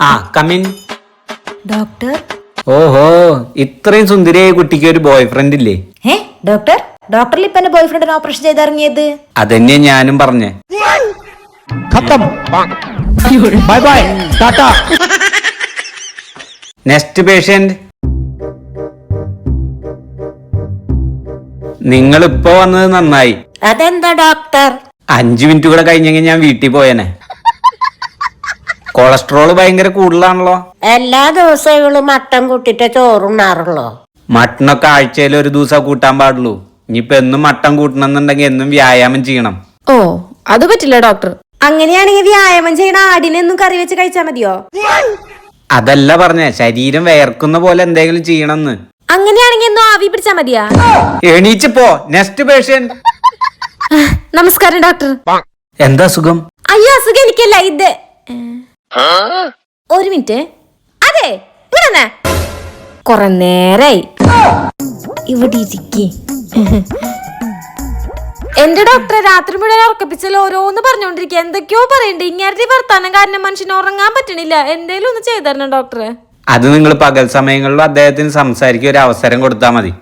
ആ come in doctor? ഓഹോ ഇത്രയും സുന്ദരിയായ കുട്ടിക്ക് ഒരു ബോയ് ഫ്രണ്ട് ഇല്ലേ ഡോക്ടർ? ഡോക്ടറിൽ ഇപ്പൊ എന്റെ ബോയ് ഫ്രണ്ടിന് ഓപ്പറേഷൻ ചെയ്തിറങ്ങിയത് അതന്നെ ഞാനും പറഞ്ഞേ. Bye bye Tata next patient നിങ്ങൾ ഇപ്പൊ വന്നത് നന്നായി. അതെന്താ ഡോക്ടർ? അഞ്ചു മിനിറ്റ് കൂടെ കഴിഞ്ഞെങ്കിൽ ഞാൻ വീട്ടിൽ പോയനെ. കൊളസ്ട്രോൾ ഭയങ്കര കൂടുതലാണല്ലോ. എല്ലാ ദിവസങ്ങളും മട്ടൻ കൂട്ടിട്ട് ചോറുണ്ണാറുള്ളോ. മട്ടനൊക്കെ ആഴ്ചയിൽ ഒരു ദിവസം കൂട്ടാൻ പാടുള്ളൂ. ഇനിയിപ്പോ എന്നും മട്ടൻ കൂട്ടണമെന്നുണ്ടെങ്കിൽ എന്നും വ്യായാമം ചെയ്യണം. ഓ അത് പറ്റില്ല ഡോക്ടർ. അങ്ങനെയാണെങ്കിൽ വ്യായാമം ചെയ്യണ ആടിനെന്നും കറി വെച്ച് കഴിച്ചാ മതിയോ? അതല്ല പറഞ്ഞ ശരീരം വേർക്കുന്ന പോലെ എന്തെങ്കിലും ചെയ്യണമെന്ന്. അങ്ങനെയാണെങ്കിൽ എന്നും ആവി പിടിച്ചാ മതിയാ. എണീച്ച് പോ നെക്സ്റ്റ് പേഷ്യന്റ് നമസ്കാരം ഡോക്ടർ. എന്താ സുഖം അയ്യോ അസുഖം എനിക്കല്ല ഇത് ഒരു മിനിറ്റ്. അതെ ഇവിടെ. കൊറേ നേരായി. ഇവിടെ ഇരിക്കി. എന്റെ ഡോക്ടറെ രാത്രി മുഴുവൻ ഉറക്കപ്പിച്ചാൽ ഓരോന്ന് പറഞ്ഞോണ്ടിരിക്കുക എന്തൊക്കെയോ പറയണ്ട്. ഇങ്ങനത്തെ വർത്താനം കാരണം മനുഷ്യന് ഉറങ്ങാൻ പറ്റണില്ല. എന്തേലും ഒന്ന് ചെയ്തരണം ഡോക്ടറെ. അത് നിങ്ങൾ പകൽ സമയങ്ങളിലും അദ്ദേഹത്തിന് സംസാരിക്കാൻ ഒരു അവസരം കൊടുത്താൽ മതി.